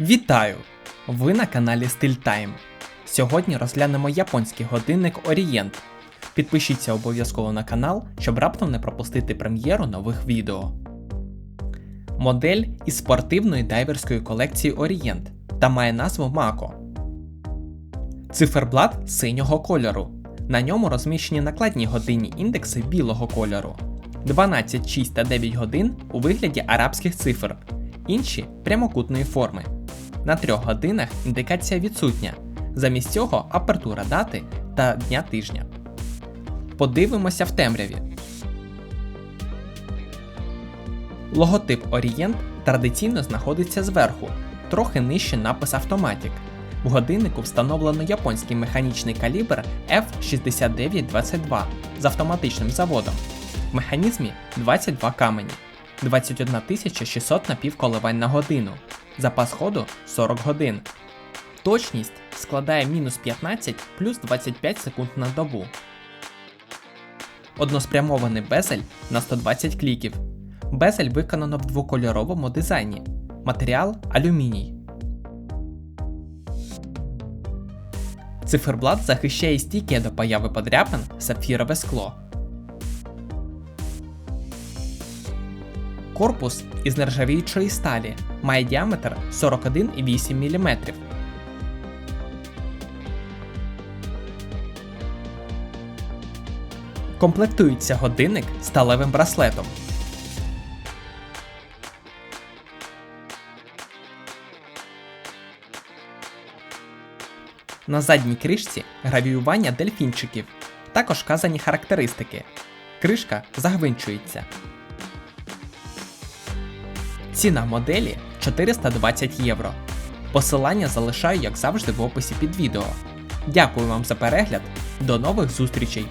Вітаю! Ви на каналі StillTime. Сьогодні розглянемо японський годинник Orient. Підпишіться обов'язково на канал, щоб раптом не пропустити прем'єру нових відео. Модель із спортивної дайверської колекції Orient та має назву Mako. Циферблат синього кольору. На ньому розміщені накладні годинні індекси білого кольору. 12, 6 та 9 годин у вигляді арабських цифр, інші прямокутної форми. На трьох годинах індикація відсутня. Замість цього апертура дати та дня тижня. Подивимося в темряві. Логотип Orient традиційно знаходиться зверху, трохи нижче напис Automatic. В годиннику встановлено японський механічний калібр F6922 з автоматичним заводом. В механізмі 22 камені, 21 600 напівколивань на годину, запас ходу 40 годин. Точність складає мінус 15 плюс 25 секунд на добу. Односпрямований безель на 120 кліків. Безель виконано в двокольоровому дизайні. Матеріал алюміній. Циферблат захищає стійке до появи подряпин сапфірове скло. Корпус із нержавіючої сталі має діаметр 41,8 мм. Комплектується годинник сталевим браслетом. На задній кришці гравіювання дельфінчиків. Також вказані характеристики. Кришка загвинчується. Ціна моделі 420 євро. Посилання залишаю, як завжди, в описі під відео. Дякую вам за перегляд. До нових зустрічей!